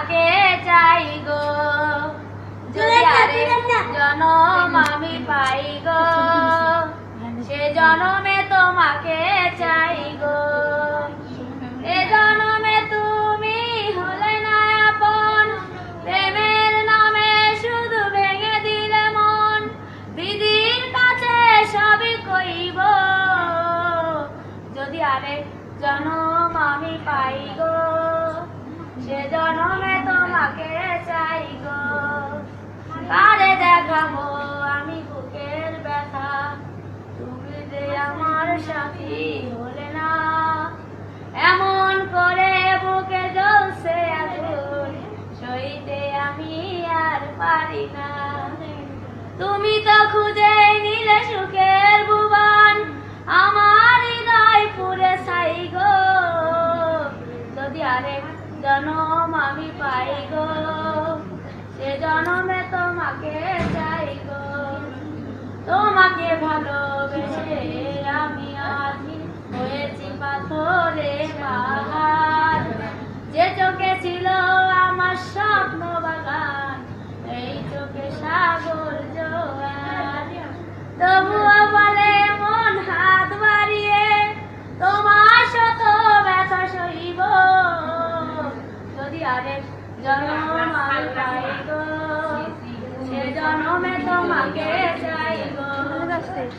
তোমাকে চাই গো। জনম আমি পাই গো সে জনমে তোমাকে চাই গো। এ জনমে তুমি হলে না আপন প্রেমের নামে শুধু ভেঙে দিলে মন। বিধির কাছে সবই কইব যদি আরেক জনম আমি পাই গো। এমন করে বুকে আমি আর তুমি তো খুঁজে নিলে সুখের ভুবন, আমার হৃদয় পুরে ছাই গো। যদি আরেক জনম আমি পাই গো, সে জনমে তোমাকে চাই গো। তোমাকে ভালোবেসে তবুও বলে মন হাত বাড়িয়ে তোমার শত ব্যথা সইব। যদি আরেক জন্ম সে জন্মে তোমাকে চাইব। হ্যাঁ,